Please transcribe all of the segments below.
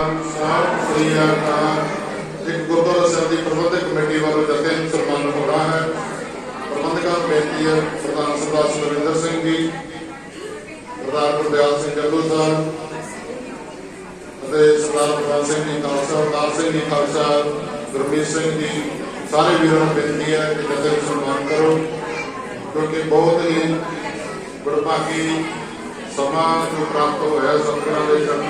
खालसा अवतार जी सारे वीरों बेनती है कि करो क्योंकि बहुत ही गुरभागी समा जो प्राप्त होया सतगुरों के चरण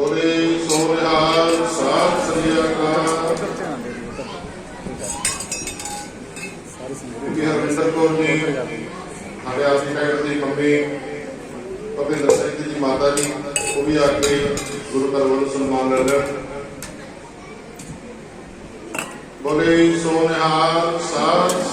ਬੋਲੇ ਸੋਨਿਹਾਲ ਸਤਿ ਸ੍ਰੀ ਅਕਾਲ। ਬੀਬੀ ਹਰਵਿੰਦਰ ਕੌਰ ਜੀ ਸਾਡੇ ਆਰਕੀਟੈਕਟ ਦੀ ਮੰਮੀ ਭਵਿੰਦਰ ਸਿੰਘ ਜੀ ਦੀ ਮਾਤਾ ਜੀ, ਉਹ ਵੀ ਆ ਕੇ ਗੁਰੂ ਘਰ ਵੱਲੋਂ ਸਨਮਾਨ ਲੈ ਲੈਣ। ਬੋਲੇ ਸੋਨਿਹਾਲ ਸਤਿ ਸ੍ਰੀ